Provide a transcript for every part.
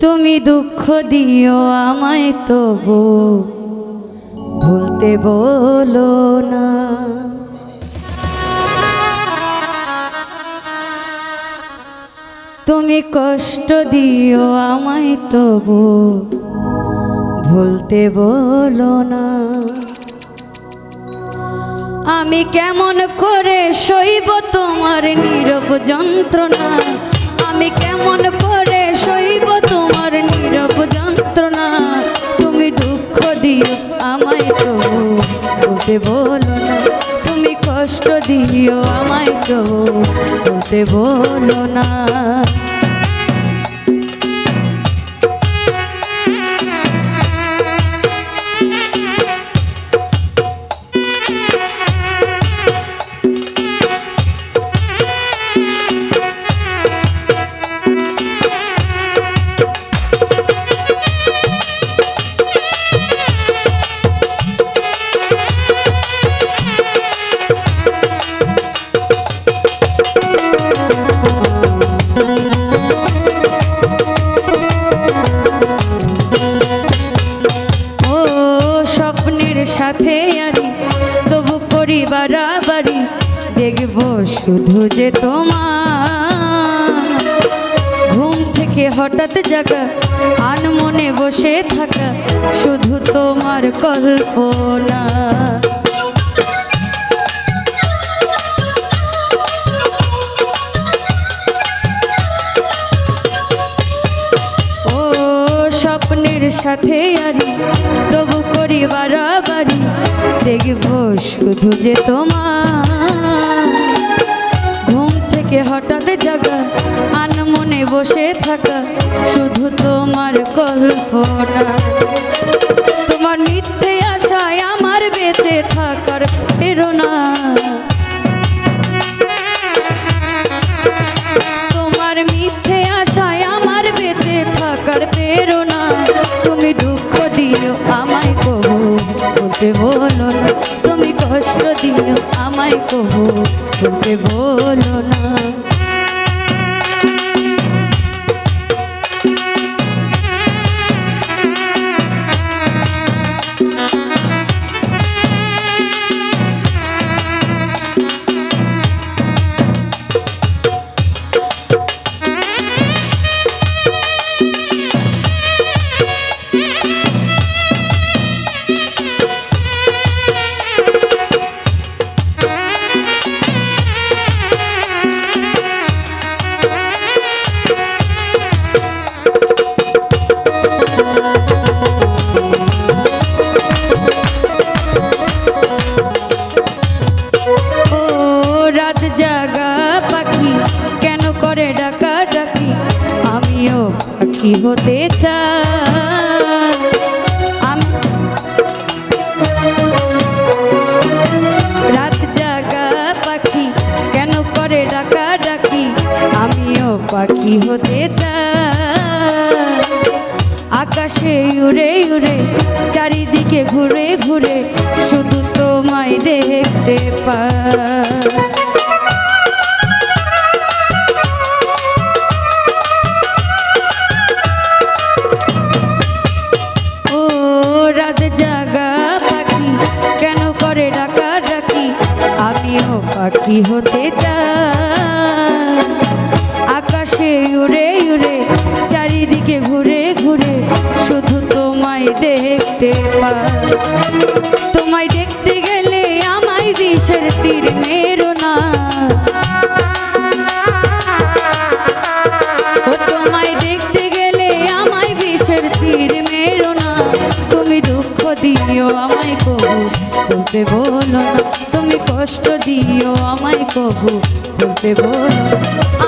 তুমি দুঃখ দিও আমায় তবু। ভুলতে বলো না। তুমি কষ্ট দিও আমায় তবু। ভুলতে বলো না। আমি কেমন করে সইব তোমার নীরব যন্ত্রণা? আমি কেমন করে বলতে বলো না। তুমি কষ্ট দিও আমায় তো বলতে বলো না। দেখব শুধু যে তোমার। ঘুম থেকে হঠাৎ জাগা, আন মনে বসে থাকা, শুধু তোমার কল্পনা। সাথে আরি তবু করি বাড়াবাড়ি দেখব শুধু যে তোমার। থেকে হঠাৎ জাগা, আন মনে বসে থাকা, শুধু তোমার কল্পনা। তোমার মিথ্যে আশায় আমার বেঁচে থাকার প্রেরণা। তোমার মিথ্যে আশায় আমার বেঁচে থাকার প্রেরণা। তুমি দুঃখ দিও আমায় বলতে বলো তুমি কষ্ট দিও আমায় কহ বলতে বলো না। পাখি হতে আমি রাত জাগা পাখি কেন করে ডাকা ডাকি আমিও পাখি হতে চাই। আকাশে উড়ে উড়ে, চারিদিকে ঘুরে ঘুরে, শুধু তোমায় দেখতে পাই। পাখি হতে চাই আকাশে উড়ে উড়ে, চারিদিকে ঘুরে ঘুরে, শুধু তোমায় দেখতে পাই তোমায় দেখতে গেলে আমায় বিষের তীর মেরো না। তোমায় দেখতে গেলে আমায় বিষের তীর মেরো না। তুমি দুঃখ দিও আমায় কবু বলো না।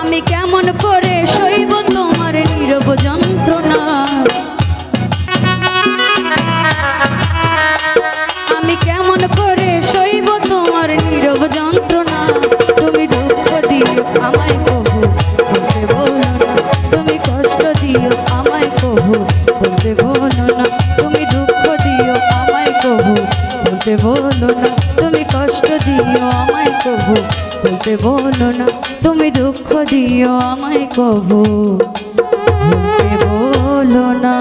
আমি কেমন করে সইব তোমার নীরব যন্ত্রণা? আমি কেমন করে সইব তোমার নীরব যন্ত্রণা? তুমি দুঃখ দিও, আমায় কহু তুমি কষ্ট দিও, আমায় কহু বলতে বলো না তুমি দুঃখ দিও আমায় কবু। বলো না।